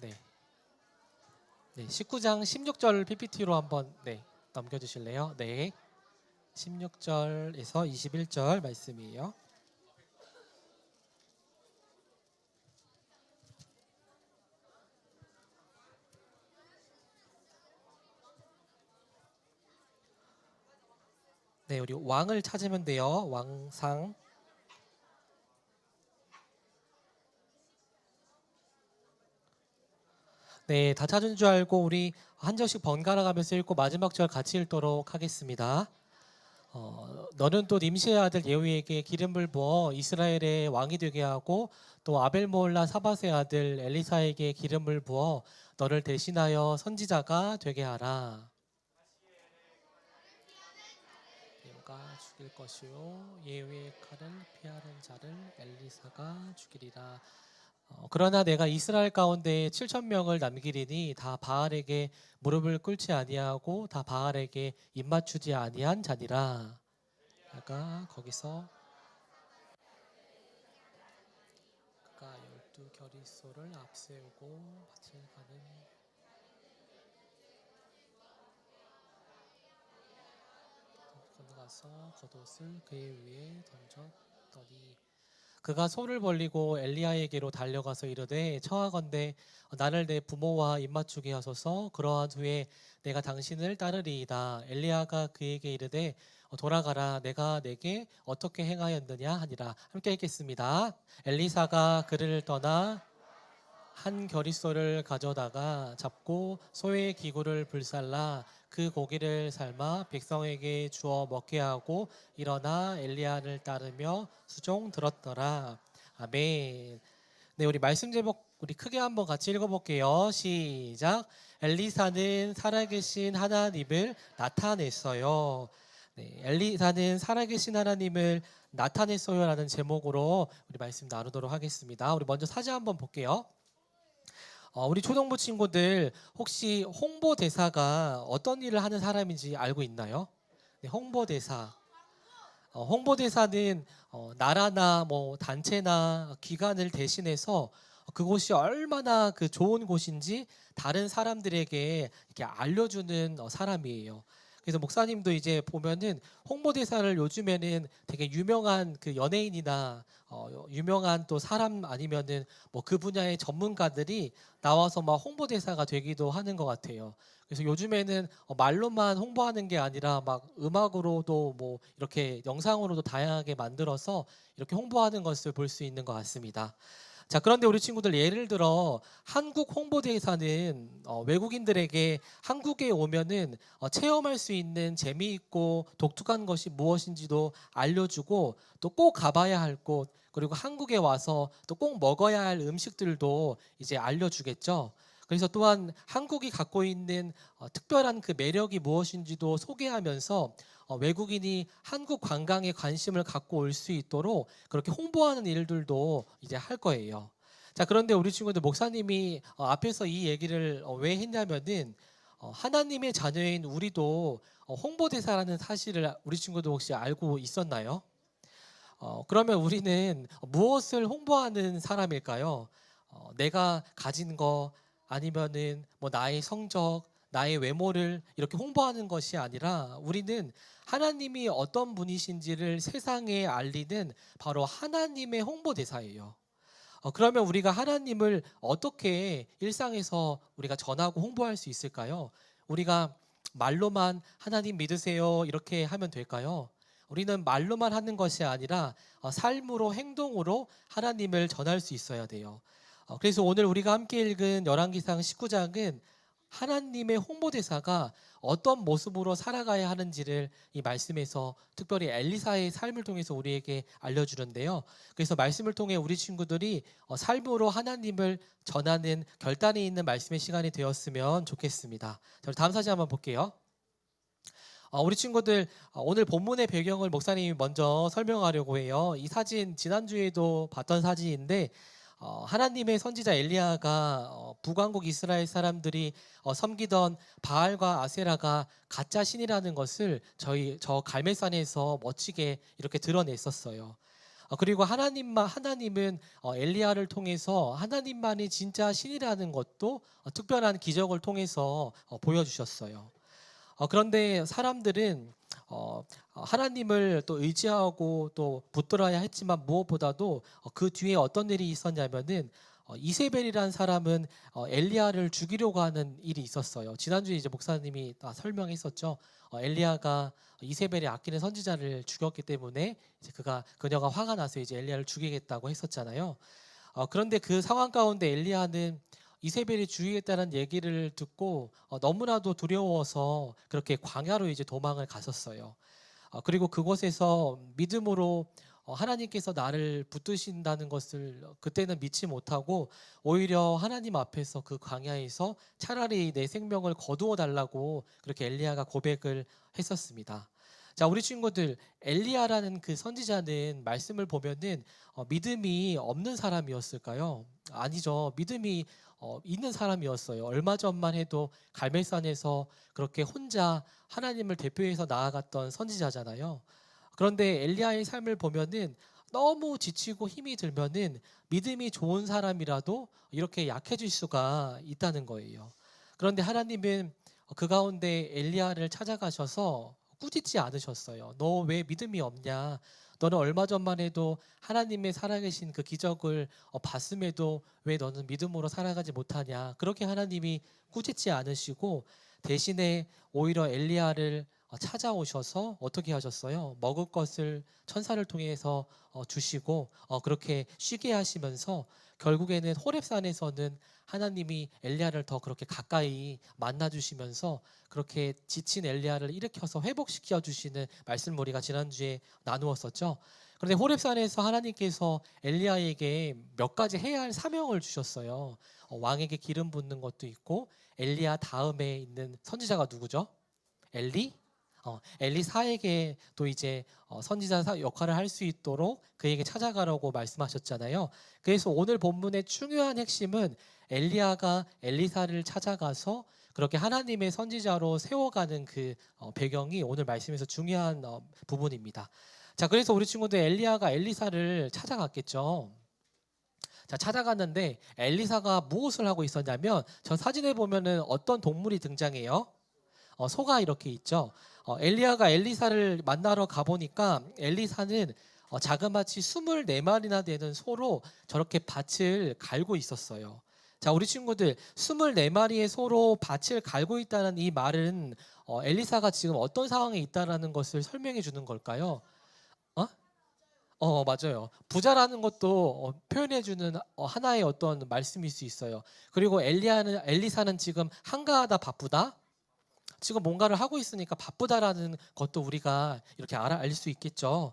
네. 네, 19장 16절 PPT로 한번 네, 넘겨 주실래요? 네. 16절에서 21절 말씀이에요. 네, 우리 왕을 찾으면 돼요. 왕상. 네, 다 찾은 줄 알고 우리 한 절씩 번갈아 가면서 읽고 마지막 절 같이 읽도록 하겠습니다. 어, 너는 또 님시의 아들 예후에게 기름을 부어 이스라엘의 왕이 되게 하고 또 아벨 모올라 사바의 아들 엘리사에게 기름을 부어 너를 대신하여 선지자가 되게 하라. 예후가 죽일 것이요 예후의 칼은 피하는 자를 엘리사가 죽이리라. 어, 그러나 내가 이스라엘 가운데 7천 명을 남기리니 다 바알에게 무릎을 꿇지 아니하고 다 바알에게 입 맞추지 아니한 자니라. 그가 거기서 그가 열두 결의소를 앞세우고 밭을 가는 건너가서 겉옷을 그의 위에 던졌더니 그가 손을 벌리고 엘리야에게로 달려가서 이르되 청하건대 나를 내 부모와 입맞추게 하소서. 그러한 후에 내가 당신을 따르리이다. 엘리야가 그에게 이르되 어, 돌아가라. 내가 내게 어떻게 행하였느냐 하니라. 함께 읽겠습니다. 엘리사가 그를 떠나 한 결의소를 가져다가 잡고 소의 기구를 불살라 그 고기를 삶아 백성에게 주어 먹게 하고 일어나 엘리야를 따르며 수종 들었더라. 아멘. 네, 우리 말씀 제목 우리 크게 한번 같이 읽어볼게요. 시작. 엘리사는 살아계신 하나님을 나타냈어요. 네, 엘리사는 살아계신 하나님을 나타냈어요라는 제목으로 우리 말씀 나누도록 하겠습니다. 우리 먼저 사진 한번 볼게요. 어, 우리 초등부 친구들 혹시 홍보대사가 어떤 일을 하는 사람인지 알고 있나요? 네, 홍보대사. 어, 홍보대사는 어, 나라나 뭐 단체나 기관을 대신해서 그곳이 얼마나 그 좋은 곳인지 다른 사람들에게 이렇게 알려주는 어, 사람이에요. 그래서 목사님도 이제 보면은 홍보대사를 요즘에는 되게 유명한 그 연예인이나 어, 유명한 또 사람 아니면은 뭐 그 분야의 전문가들이 나와서 막 홍보대사가 되기도 하는 것 같아요. 그래서 요즘에는 어, 말로만 홍보하는 게 아니라 막 음악으로도 뭐 이렇게 영상으로도 다양하게 만들어서 이렇게 홍보하는 것을 볼 수 있는 것 같습니다. 자, 그런데 우리 친구들 예를 들어 한국 홍보대사는 어, 외국인들에게 한국에 오면은 어, 체험할 수 있는 재미있고 독특한 것이 무엇인지도 알려주고 또 꼭 가봐야 할 곳 그리고 한국에 와서 또 꼭 먹어야 할 음식들도 이제 알려주겠죠. 그래서 또한 한국이 갖고 있는 어, 특별한 그 매력이 무엇인지도 소개하면서 어, 외국인이 한국 관광에 관심을 갖고 올 수 있도록 그렇게 홍보하는 일들도 이제 할 거예요. 자, 그런데 우리 친구들 목사님이 어, 앞에서 이 얘기를 어, 왜 했냐면은 어, 하나님의 자녀인 우리도 어, 홍보대사라는 사실을 우리 친구들 혹시 알고 있었나요? 어, 그러면 우리는 무엇을 홍보하는 사람일까요? 어, 내가 가진 거 아니면은 뭐 나의 성적, 나의 외모를 이렇게 홍보하는 것이 아니라 우리는 하나님이 어떤 분이신지를 세상에 알리는 바로 하나님의 홍보 대사예요. 어, 그러면 우리가 하나님을 어떻게 일상에서 우리가 전하고 홍보할 수 있을까요? 우리가 말로만 하나님 믿으세요 이렇게 하면 될까요? 우리는 말로만 하는 것이 아니라 어, 삶으로 행동으로 하나님을 전할 수 있어야 돼요. 어, 그래서 오늘 우리가 함께 읽은 열왕기상 19장은 하나님의 홍보대사가 어떤 모습으로 살아가야 하는지를 이 말씀에서 특별히 엘리사의 삶을 통해서 우리에게 알려주는데요. 그래서 말씀을 통해 우리 친구들이 어, 삶으로 하나님을 전하는 결단이 있는 말씀의 시간이 되었으면 좋겠습니다. 자, 다음 사진 한번 볼게요. 어, 우리 친구들 어, 오늘 본문의 배경을 목사님이 먼저 설명하려고 해요. 이 사진 지난주에도 봤던 사진인데 어, 하나님의 선지자 엘리야가 어, 북왕국 이스라엘 사람들이 어, 섬기던 바알과 아세라가 가짜 신이라는 것을 저희 저 갈멜산에서 멋지게 이렇게 드러냈었어요. 어, 그리고 하나님만 하나님은 어, 엘리야를 통해서 하나님만이 진짜 신이라는 것도 어, 특별한 기적을 통해서 어, 보여주셨어요. 어, 그런데 사람들은 어, 어, 하나님을 또 의지하고 또 붙들어야 했지만 무엇보다도 어, 그 뒤에 어떤 일이 있었냐면은 어, 이세벨이라는 사람은 어, 엘리야를 죽이려고 하는 일이 있었어요. 지난주에 이제 목사님이 다 설명했었죠. 어, 엘리야가 이세벨이 아끼는 선지자를 죽였기 때문에 이제 그가 그녀가 화가 나서 이제 엘리야를 죽이겠다고 했었잖아요. 어, 그런데 그 상황 가운데 엘리야는 이세벨이 죽이겠다는 얘기를 듣고 어, 너무나도 두려워서 그렇게 광야로 이제 도망을 갔었어요. 어, 그리고 그곳에서 믿음으로 어, 하나님께서 나를 붙드신다는 것을 그때는 믿지 못하고 오히려 하나님 앞에서 그 광야에서 차라리 내 생명을 거두어 달라고 그렇게 엘리야가 고백을 했었습니다. 자, 우리 친구들 엘리야라는 그 선지자는 말씀을 보면은 어, 믿음이 없는 사람이었을까요? 아니죠. 믿음이 어, 있는 사람이었어요. 얼마 전만 해도 갈멜산에서 그렇게 혼자 하나님을 대표해서 나아갔던 선지자잖아요. 그런데 엘리야의 삶을 보면은 너무 지치고 힘이 들면은 믿음이 좋은 사람이라도 이렇게 약해질 수가 있다는 거예요. 그런데 하나님은 그 가운데 엘리야를 찾아가셔서 꾸짖지 않으셨어요. 너 왜 믿음이 없냐? 너는 얼마 전만 해도 하나님의 살아계신 그 기적을 어, 봤음에도 왜 너는 믿음으로 살아가지 못하냐? 그렇게 하나님이 꾸짖지 않으시고 대신에 오히려 엘리야를 어, 찾아오셔서 어떻게 하셨어요? 먹을 것을 천사를 통해서 어, 주시고 어, 그렇게 쉬게 하시면서 결국에는 호렙산에서는 하나님이 엘리야를 더 그렇게 가까이 만나 주시면서 그렇게 지친 엘리야를 일으켜서 회복시켜 주시는 말씀 우리가 지난주에 나누었었죠. 그런데 호렙산에서 하나님께서 엘리야에게 몇 가지 해야 할 사명을 주셨어요. 어, 왕에게 기름 붓는 것도 있고 엘리야 다음에 있는 선지자가 누구죠? 엘리? 어, 엘리사에게 또 이제 어, 선지자 사- 역할을 할 수 있도록 그에게 찾아가라고 말씀하셨잖아요. 그래서 오늘 본문의 중요한 핵심은 엘리야가 엘리사를 찾아가서 그렇게 하나님의 선지자로 세워가는 그 어, 배경이 오늘 말씀에서 중요한 어, 부분입니다. 자, 그래서 우리 친구들 엘리야가 엘리사를 찾아갔겠죠. 자, 찾아갔는데 엘리사가 무엇을 하고 있었냐면 저 사진에 보면은 어떤 동물이 등장해요? 어, 소가 이렇게 있죠. 어, 엘리야가 엘리사를 만나러 가보니까 엘리사는 어, 자그마치 24마리나 되는 소로 저렇게 밭을 갈고 있었어요. 자, 우리 친구들 24마리의 소로 밭을 갈고 있다는 이 말은 어, 엘리사가 지금 어떤 상황에 있다라는 것을 설명해 주는 걸까요? 어? 어, 맞아요. 부자라는 것도 어, 표현해 주는 어, 하나의 어떤 말씀일 수 있어요. 그리고 엘리야는 엘리사는 지금 한가하다 바쁘다. 지금 뭔가를 하고 있으니까 바쁘다라는 것도 우리가 이렇게 알아 알수 있겠죠.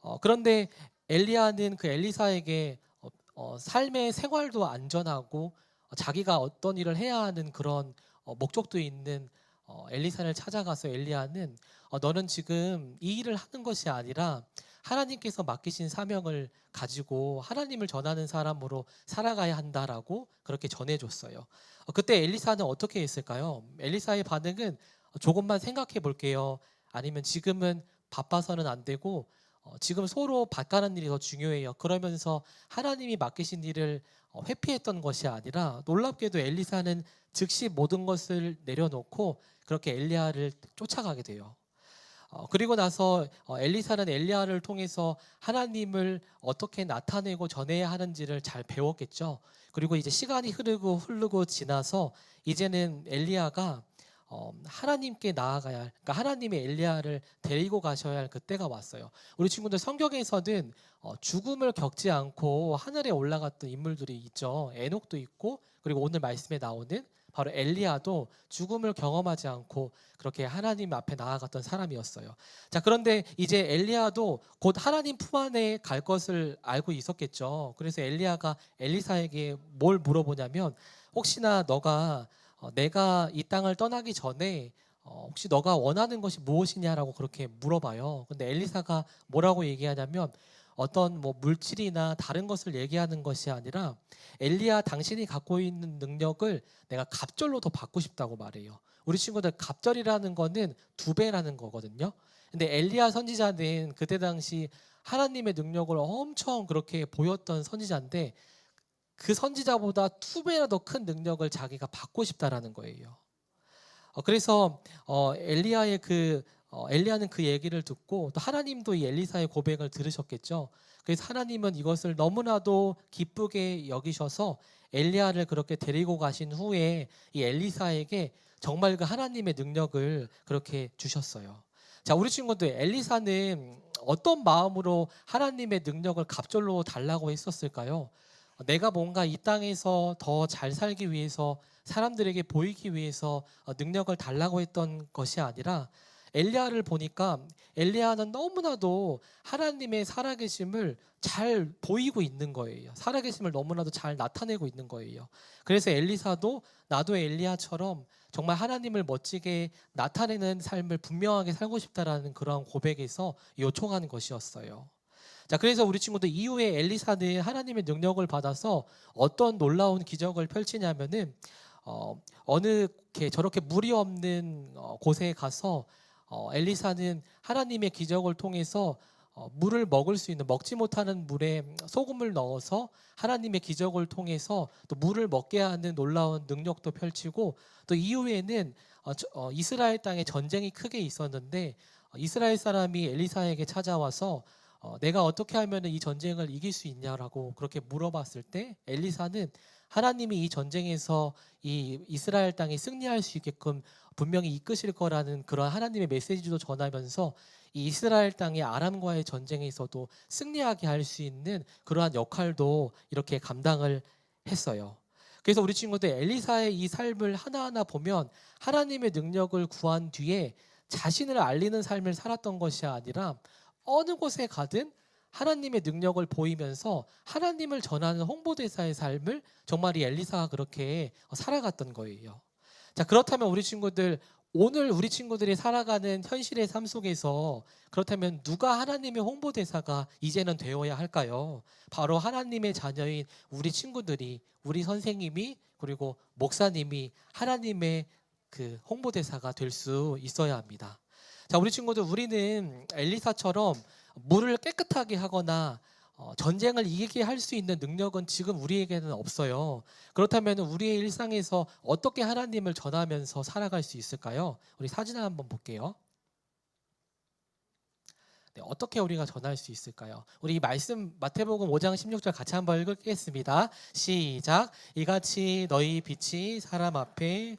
어, 그런데 엘리야는 그 엘리사에게 어, 어, 삶의 생활도 안전하고 어, 자기가 어떤 일을 해야 하는 그런 어, 목적도 있는 어, 엘리사를 찾아가서 엘리야는 어, 너는 지금 이 일을 하는 것이 아니라 하나님께서 맡기신 사명을 가지고 하나님을 전하는 사람으로 살아가야 한다라고 그렇게 전해줬어요. 어, 그때 엘리사는 어떻게 했을까요? 엘리사의 반응은 조금만 생각해 볼게요. 아니면 지금은 바빠서는 안 되고 어, 지금 서로 밭가는 일이 더 중요해요. 그러면서 하나님이 맡기신 일을 어, 회피했던 것이 아니라 놀랍게도 엘리사는 즉시 모든 것을 내려놓고 그렇게 엘리야를 쫓아가게 돼요. 어, 그리고 나서 어, 엘리사는 엘리야를 통해서 하나님을 어떻게 나타내고 전해야 하는지를 잘 배웠겠죠. 그리고 이제 시간이 흐르고 흐르고 지나서 이제는 엘리야가 어, 하나님께 나아가야 할, 그러니까 하나님의 엘리야를 데리고 가셔야 할 그때가 왔어요. 우리 친구들 성경에서는 어, 죽음을 겪지 않고 하늘에 올라갔던 인물들이 있죠. 에녹도 있고 그리고 오늘 말씀에 나오는 바로 엘리야도 죽음을 경험하지 않고 그렇게 하나님 앞에 나아갔던 사람이었어요. 자, 그런데 이제 엘리야도 곧 하나님 품 안에 갈 것을 알고 있었겠죠. 그래서 엘리야가 엘리사에게 뭘 물어보냐면 혹시나 너가 어, 내가 이 땅을 떠나기 전에 어, 혹시 너가 원하는 것이 무엇이냐라고 그렇게 물어봐요. 근데 엘리사가 뭐라고 얘기하냐면 어떤 뭐 물질이나 다른 것을 얘기하는 것이 아니라 엘리야 당신이 갖고 있는 능력을 내가 갑절로 더 받고 싶다고 말해요. 우리 친구들 갑절이라는 거는 두 배라는 거거든요. 근데 엘리야 선지자는 그때 당시 하나님의 능력을 엄청 그렇게 보였던 선지자인데 그 선지자보다 두 배나 더 큰 능력을 자기가 받고 싶다라는 거예요. 어, 그래서 어, 엘리야의 그 어, 엘리야는 그 얘기를 듣고 또 하나님도 이 엘리사의 고백을 들으셨겠죠. 그래서 하나님은 이것을 너무나도 기쁘게 여기셔서 엘리야를 그렇게 데리고 가신 후에 이 엘리사에게 정말 그 하나님의 능력을 그렇게 주셨어요. 자, 우리 친구들 엘리사는 어떤 마음으로 하나님의 능력을 갑절로 달라고 했었을까요? 내가 뭔가 이 땅에서 더 잘 살기 위해서 사람들에게 보이기 위해서 어, 능력을 달라고 했던 것이 아니라 엘리야를 보니까 엘리야는 너무나도 하나님의 살아계심을 잘 보이고 있는 거예요. 살아계심을 너무나도 잘 나타내고 있는 거예요. 그래서 엘리사도 나도 엘리야처럼 정말 하나님을 멋지게 나타내는 삶을 분명하게 살고 싶다라는 그런 고백에서 요청하는 것이었어요. 자, 그래서 우리 친구들 이후에 엘리사는 하나님의 능력을 받아서 어떤 놀라운 기적을 펼치냐면은 어, 어느 게 저렇게 물이 없는 어, 곳에 가서 어, 엘리사는 하나님의 기적을 통해서 어, 물을 먹을 수 있는 먹지 못하는 물에 소금을 넣어서 하나님의 기적을 통해서 또 물을 먹게 하는 놀라운 능력도 펼치고 또 이후에는 어, 저- 어, 이스라엘 땅에 전쟁이 크게 있었는데 어, 이스라엘 사람이 엘리사에게 찾아와서 어, 내가 어떻게 하면 이 전쟁을 이길 수 있냐라고 그렇게 물어봤을 때 엘리사는 하나님이 이 전쟁에서 이 이스라엘 땅에 승리할 수 있게끔 분명히 이끄실 거라는 그런 하나님의 메시지도 전하면서 이 이스라엘 땅의 아람과의 전쟁에서도 승리하게 할 수 있는 그러한 역할도 이렇게 감당을 했어요. 그래서 우리 친구들 엘리사의 이 삶을 하나하나 보면 하나님의 능력을 구한 뒤에 자신을 알리는 삶을 살았던 것이 아니라 어느 곳에 가든 하나님의 능력을 보이면서 하나님을 전하는 홍보대사의 삶을 정말 이 엘리사가 그렇게 살아갔던 거예요. 자, 그렇다면 우리 친구들 오늘 우리 친구들이 살아가는 현실의 삶 속에서 그렇다면 누가 하나님의 홍보대사가 이제는 되어야 할까요? 바로 하나님의 자녀인 우리 친구들이 우리 선생님이 그리고 목사님이 하나님의 그 홍보대사가 될 수 있어야 합니다. 자, 우리 친구들 우리는 엘리사처럼 물을 깨끗하게 하거나 어, 전쟁을 이기게 할 수 있는 능력은 지금 우리에게는 없어요. 그렇다면 우리의 일상에서 어떻게 하나님을 전하면서 살아갈 수 있을까요? 우리 사진을 한번 볼게요. 네, 어떻게 우리가 전할 수 있을까요? 우리 이 말씀 마태복음 5장 16절 같이 한번 읽겠습니다. 시작. 이같이 너희 빛이 사람 앞에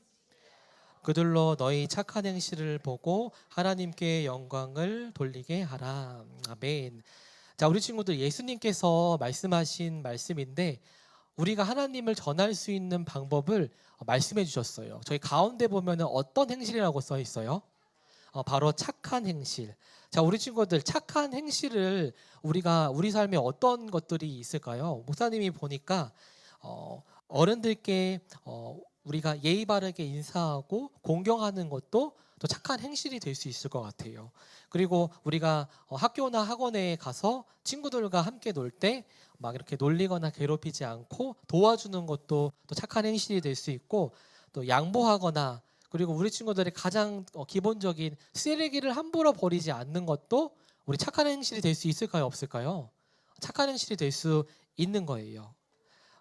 그들로 너희 착한 행실을 보고 하나님께 영광을 돌리게 하라. 아멘. 자, 우리 친구들 예수님께서 말씀하신 말씀인데 우리가 하나님을 전할 수 있는 방법을 말씀해 주셨어요. 저희 가운데 보면은 어떤 행실이라고 써 있어요? 어, 바로 착한 행실. 자, 우리 친구들 착한 행실을 우리가 우리 삶에 어떤 것들이 있을까요? 목사님이 보니까 어, 어른들께 어, 우리가 예의 바르게 인사하고 공경하는 것도 또 착한 행실이 될 수 있을 것 같아요. 그리고 우리가 어, 학교나 학원에 가서 친구들과 함께 놀 때 막 이렇게 놀리거나 괴롭히지 않고 도와주는 것도 또 착한 행실이 될 수 있고 또 양보하거나 그리고 우리 친구들의 가장 어, 기본적인 쓰레기를 함부로 버리지 않는 것도 우리 착한 행실이 될 수 있을까요? 없을까요? 착한 행실이 될 수 있는 거예요.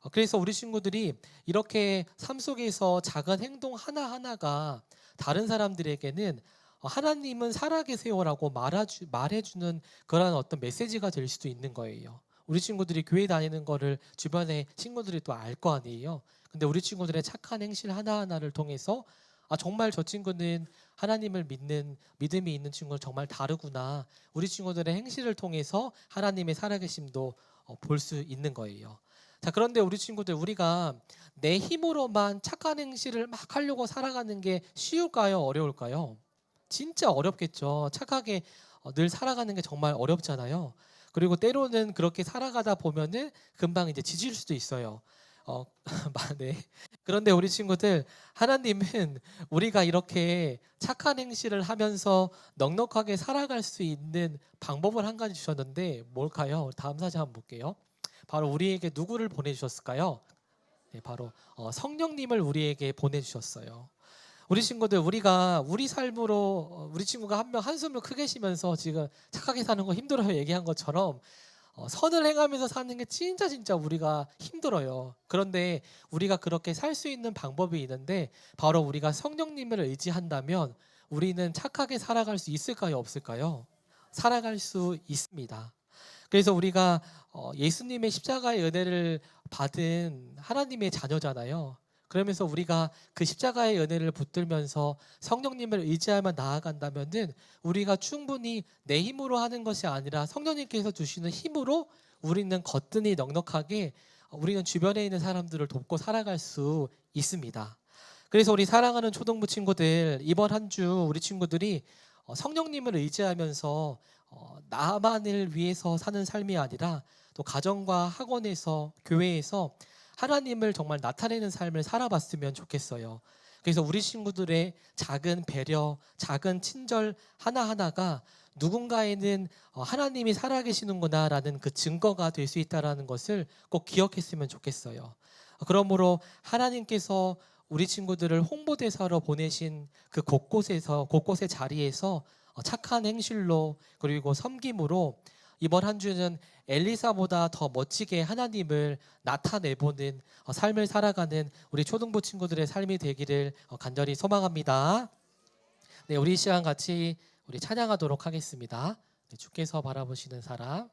어, 그래서 우리 친구들이 이렇게 삶 속에서 작은 행동 하나하나가 다른 사람들에게는 어, 하나님은 살아계세요라고 말아주, 말해주는 그런 어떤 메시지가 될 수도 있는 거예요. 우리 친구들이 교회 다니는 거를 주변에 친구들이 또 알 거 아니에요. 근데 우리 친구들의 착한 행실 하나하나를 통해서 아 정말 저 친구는 하나님을 믿는 믿음이 있는 친구는 정말 다르구나. 우리 친구들의 행실을 통해서 하나님의 살아계심도 어, 볼수 있는 거예요. 자 그런데 우리 친구들 우리가 내 힘으로만 착한 행실을 막 하려고 살아가는 게 쉬울까요? 어려울까요? 진짜 어렵겠죠. 착하게 어, 늘 살아가는 게 정말 어렵잖아요. 그리고 때로는 그렇게 살아가다 보면은 금방 이제 지칠 수도 있어요. 어, 네. 그런데 우리 친구들 하나님은 우리가 이렇게 착한 행실을 하면서 넉넉하게 살아갈 수 있는 방법을 한 가지 주셨는데 뭘까요? 다음 사진 한번 볼게요. 바로 우리에게 누구를 보내주셨을까요? 네, 바로 어, 성령님을 우리에게 보내주셨어요. 우리 친구들 우리가 우리 삶으로 어, 우리 친구가 한 명 한숨을 크게 쉬면서 지금 착하게 사는 거 힘들어요 얘기한 것처럼 어, 선을 행하면서 사는 게 진짜 진짜 우리가 힘들어요. 그런데 우리가 그렇게 살 수 있는 방법이 있는데 바로 우리가 성령님을 의지한다면 우리는 착하게 살아갈 수 있을까요, 없을까요? 살아갈 수 있습니다. 그래서 우리가 어, 예수님의 십자가의 은혜를 받은 하나님의 자녀잖아요. 그러면서 우리가 그 십자가의 은혜를 붙들면서 성령님을 의지하며 나아간다면은 우리가 충분히 내 힘으로 하는 것이 아니라 성령님께서 주시는 힘으로 우리는 거뜬히 넉넉하게 우리는 주변에 있는 사람들을 돕고 살아갈 수 있습니다. 그래서 우리 사랑하는 초등부 친구들 이번 한 주 우리 친구들이 어, 성령님을 의지하면서 어, 나만을 위해서 사는 삶이 아니라 또 가정과 학원에서 교회에서 하나님을 정말 나타내는 삶을 살아봤으면 좋겠어요. 그래서 우리 친구들의 작은 배려, 작은 친절 하나하나가 누군가에는 어, 하나님이 살아계시는구나라는 그 증거가 될 수 있다라는 것을 꼭 기억했으면 좋겠어요. 어, 그러므로 하나님께서 우리 친구들을 홍보대사로 보내신 그 곳곳에서 곳곳의 자리에서 어, 착한 행실로 그리고 섬김으로 이번 한 주는 엘리사보다 더 멋지게 하나님을 나타내보는 어, 삶을 살아가는 우리 초등부 친구들의 삶이 되기를 어, 간절히 소망합니다. 네, 우리 이 시간 같이 우리 찬양하도록 하겠습니다. 네, 주께서 바라보시는 사람.